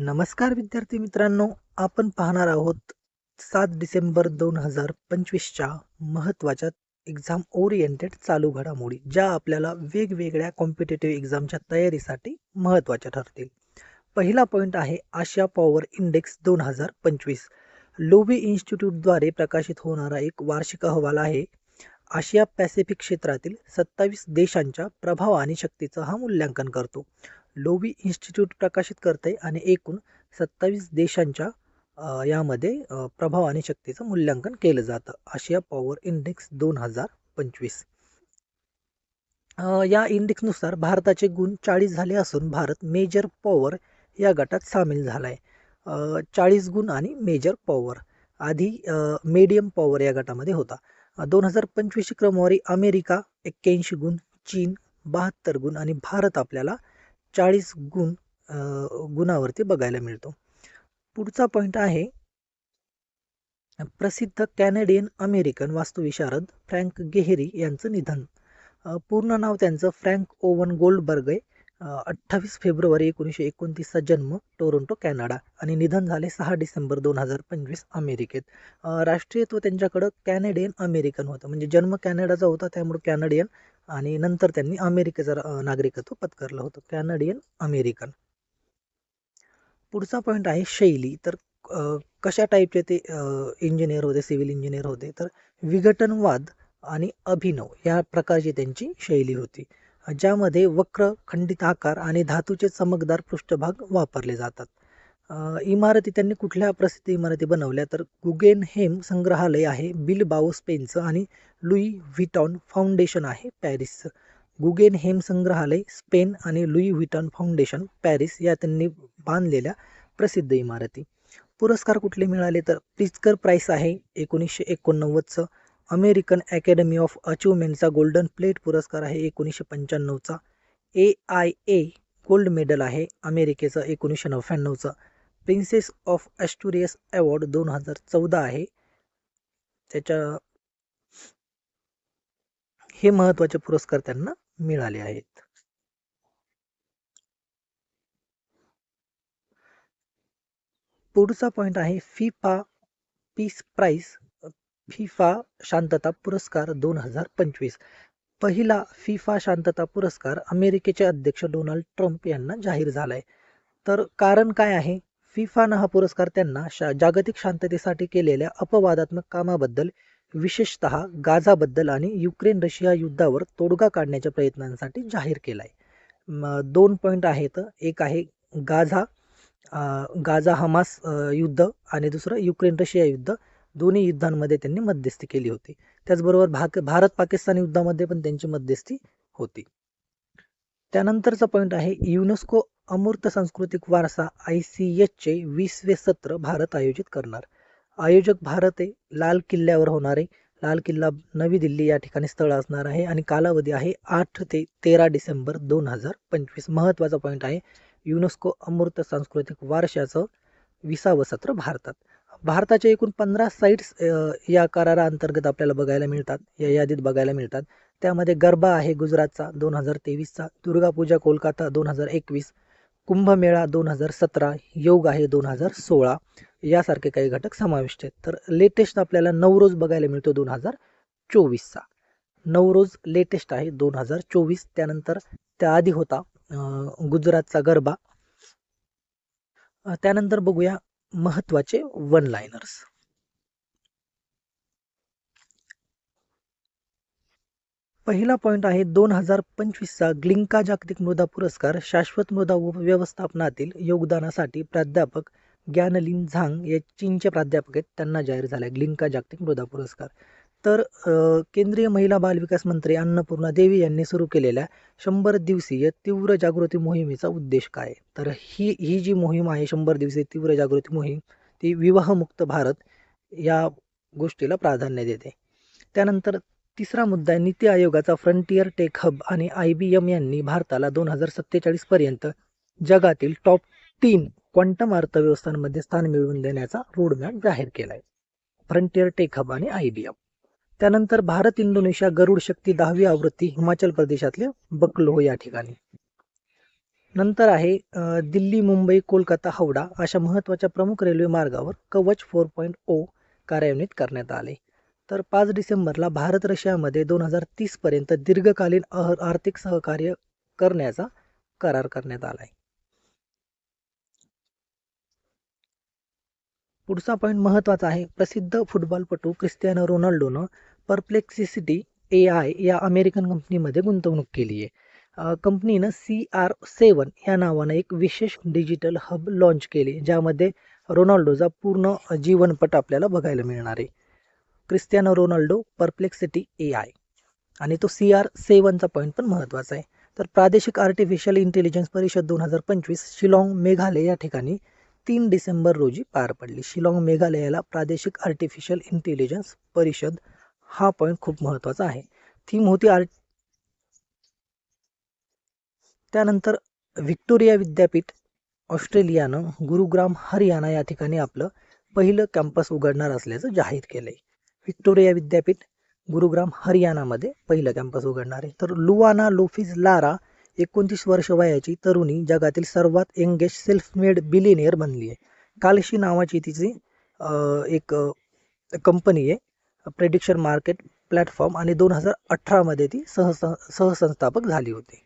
नमस्कार विद्यार्थी मित्रांनो आपण पाहणार आहोत सात डिसेंबर दोन हजार पंचवीसच्या महत्त्वाच्या एक्झाम ओरिएंटेड चालू घडामोडी ज्या आपल्याला वेगवेगळ्या कॉम्पिटेटिव्ह एक्झामच्या तयारीसाठी महत्त्वाच्या ठरतील. पहिला पॉईंट आहे आशिया पॉवर इंडेक्स दोन हजार पंचवीस. लोबी इन्स्टिट्यूटद्वारे प्रकाशित होणारा एक वार्षिक अहवाल आहे. आशिया पॅसिफिक क्षेत्रातील सत्तावीस देशांच्या प्रभाव आणि शक्तीचं हा मूल्यांकन करतो. लोबी इन्स्टिट्यूट प्रकाशित करते आणि एकूण सत्तावीस देशांच्या यामध्ये प्रभाव आणि शक्तीचं मूल्यांकन केलं जातं. आशिया पॉवर इंडेक्स दोन हजार पंचवीस. या इंडेक्सनुसार भारताचे गुण चाळीस झाले असून भारत मेजर पॉवर या गटात सामील झाला आहे चाळीस गुण आणि मेजर पॉवर. आधी मीडियम पॉवर या गटामध्ये होता. दोन हजार पंचवीसची क्रमवारी अमेरिका एक्क्याऐंशी गुण चीन बहात्तर गुण आणि भारत आपल्याला चाळीस गुण गुणावरती बघायला मिळतो. पुढचा पॉईंट आहे प्रसिद्ध कॅनेडियन अमेरिकन वास्तुविशारद फ्रँक गेहेरी यांचं निधन. पूर्ण नाव त्यांचं फ्रँक ओवन गोल्डबर्ग आहे. अठ्ठावीस फेब्रुवारी एकोणीसशे एकोणतीसचा जन्म टोरोंटो कॅनडा. आणि निधन झाले सहा डिसेंबर दोन हजार पंचवीस अमेरिकेत. राष्ट्रीयत्व त्यांच्याकडं कॅनेडियन अमेरिकन होतं. म्हणजे जन्म कॅनडाचा होता त्यामुळे कॅनडियन आणि नंतर त्यांनी अमेरिकेचं नागरिकत्व पत्करलं होतं. Canadian American. पुढचा पॉईंट आहे शैली. तर कशा टाईपचे ते इंजिनियर होते सिव्हिल इंजिनियर होते? तर विघटनवाद आणि अभिनव या प्रकारची त्यांची शैली होती. ज्यामध्ये वक्र खंडित आकार आणि धातूचे चमकदार पृष्ठभाग वापरले जातात. इमारती त्यांनी कुठल्या प्रसिद्ध इमारती बनवल्या? तर गुगेनहेम संग्रहालय आहे बिल बाओ स्पेनचं आणि लुई व्हिटॉन फाउंडेशन आहे पॅरिसचं. गुगेनहेम संग्रहालय स्पेन आणि लुई व्हिटॉन फाउंडेशन पॅरिस या त्यांनी बांधलेल्या प्रसिद्ध इमारती. पुरस्कार कुठले मिळाले? तर प्रिस्कर प्राईस आहे एकोणीसशे एकोणनव्वदचं. अमेरिकन अकॅडमी ऑफ अचिव्हमेंटचा गोल्डन प्लेट पुरस्कार आहे. एकोणीसशे पंच्याण्णवचा. A I A Gold Medal आहे. अमेरिकेचं एकोणीसशे नव्याण्णवचं. प्रिन्सेस ऑफ ॲस्टुरियस अवॉर्ड दोन हजार चौदा आहे. त्याच्या हे महत्त्वाचे पुरस्कार त्यांना मिळाले आहेत. पुढचा पॉईंट आहे. फिफा पीस प्राईस फिफा शांतता पुरस्कार दोन हजार पंचवीस. पहिला फिफा शांतता पुरस्कार अमेरिकेचे अध्यक्ष डोनाल्ड ट्रम्प यांना जाहीर झालाय. तर कारण काय आहे? फिफानं हा पुरस्कार त्यांना शा जागतिक शांततेसाठी केलेल्या अपवादात्मक कामाबद्दल विशेषतः गाझाबद्दल आणि युक्रेन रशिया युद्धावर तोडगा काढण्याच्या प्रयत्नांसाठी जाहीर केलाय. म, दोन पॉईंट आहेत. एक आहे गाझा गाझा हमास युद्ध आणि दुसरं युक्रेन रशिया युद्ध. दोन्ही युद्धांमध्ये त्यांनी मध्यस्थी केली होती. त्याचबरोबर भाग भारत पाकिस्तान युद्धामध्ये पण त्यांची मध्यस्थी होती. त्यानंतरचा पॉईंट आहे युनेस्को अमूर्त सांस्कृतिक वारसा आय सी एचचे वीसवे सत्र भारत आयोजित करणार. आयोजक भारत आहे लाल किल्ल्यावर होणारे. लाल किल्ला नवी दिल्ली या ठिकाणी स्थळ असणार आहे आणि कालावधी आहे आठ ते तेरा डिसेंबर दोन हजार पंचवीस. महत्त्वाचा पॉईंट आहे युनेस्को अमूर्त सांस्कृतिक वारशाचं विसावं सत्र भारतात. भारताच्या एकूण पंधरा साईट्स या कराराअंतर्गत आपल्याला बघायला मिळतात या यादीत बघायला मिळतात. त्यामध्ये गरबा आहे गुजरातचा दोन हजार तेवीसचा दुर्गापूजा कोलकाता दोन हजार एकवीस कुंभमेळा दोन हजार सतरा योग आहे दोन हजार सोळा यासारखे काही घटक समाविष्ट आहेत. तर लेटेस्ट आपल्याला नवरोज बघायला मिळतो दोन हजार चोवीसचा. नवरोज लेटेस्ट आहे दोन हजार चोवीस. त्यानंतर त्याआधी होता गुजरातचा गरबा. त्यानंतर बघूया महत्त्वाचे वन लायनर्स पहिला पॉईंट आहे दोन हजार पंचवीसचा ग्लिंका जागतिक मृदा पुरस्कार शाश्वत मृदा व- व्यवस्थापनातील योगदानासाठी प्राध्यापक ग्यानलिन झांग या चीनचे प्राध्यापक आहेत. त्यांना जाहीर झाला ग्लिंका जागतिक मृदा पुरस्कार. तर केंद्रीय महिला बालविकास मंत्री अन्नपूर्णा देवी यांनी सुरू केलेल्या शंभर दिवसीय तीव्र जागृती मोहिमेचा उद्देश काय? तर ही ही जी मोहीम आहे शंभर दिवसीय तीव्र जागृती मोहीम ती विवाहमुक्त भारत या गोष्टीला प्राधान्य देते. त्यानंतर तिसरा मुद्दा आहे नीती आयोगाचा फ्रंटियर टेक हब आणि आय बी एम यांनी भारताला दोन हजार सत्तेचाळीस पर्यंत जगातील टॉप तीन क्वांटम अर्थव्यवस्थांमध्ये स्थान मिळवून देण्याचा रोडमॅप जाहीर केला आहे फ्रंटियर टेक हब आणि आय बी एम. त्यानंतर भारत इंडोनेशिया गरुड शक्ती दहावी आवृत्ती हिमाचल प्रदेशातल्या बकलो या ठिकाणी. नंतर आहे दिल्ली मुंबई कोलकाता हावडा अशा महत्त्वाच्या प्रमुख रेल्वे मार्गावर कवच फोर पॉईंट ओ कार्यान्वित करण्यात आले. तर पाच डिसेंबरला भारत रशियामध्ये दोन हजार तीसपर्यंत दीर्घकालीन अह आर्थिक सहकार्य करण्याचा करार करण्यात आला आहे पुढचा पॉईंट महत्त्वाचा आहे. प्रसिद्ध फुटबॉलपटू क्रिस्टियानो रोनाल्डोनं परप्लेक्सिसिटी ए आय या अमेरिकन कंपनीमध्ये गुंतवणूक केली आहे. कंपनीनं सी आर सेवन ह्या नावानं एक विशेष डिजिटल हब लॉन्च केली ज्यामध्ये रोनाल्डोचा पूर्ण जीवनपट आपल्याला बघायला मिळणार आहे. Cristiano Ronaldo Perplexity A I आणि तो सी आर सेवनचा पॉईंट पण महत्त्वाचा आहे. तर प्रादेशिक आर्टिफिशियल इंटेलिजन्स परिषद दोन हजार पंचवीस शिलाँग मेघालय या ठिकाणी तीन डिसेंबर रोजी पार पडली. शिलाँग मेघालयाला प्रादेशिक आर्टिफिशियल इंटेलिजन्स परिषद हा पॉईंट खूप महत्त्वाचा आहे. थीम होती आर्ट त्यानंतर व्हिक्टोरिया विद्यापीठ ऑस्ट्रेलियानं गुरुग्राम हरियाणा या ठिकाणी आपलं पहिलं कॅम्पस उघडणार असल्याचं जाहीर केलंय. व्हिक्टोरिया विद्यापीठ गुरुग्राम हरियाणामध्ये पहिलं कॅम्पस उघडणार आहे. तर लुआना लोफिज लारा एकोणतीस वर्ष वयाची तरुणी जगातील सर्वात यंगेस्ट सेल्फ मेड बिलिनियर बनली आहे. कालशी नावाची तिची एक कंपनी आहे प्रेडिक्शन मार्केट प्लॅटफॉर्म आणि दोन हजार अठरामध्ये ती सहस सहसंस्थापक झाली होती.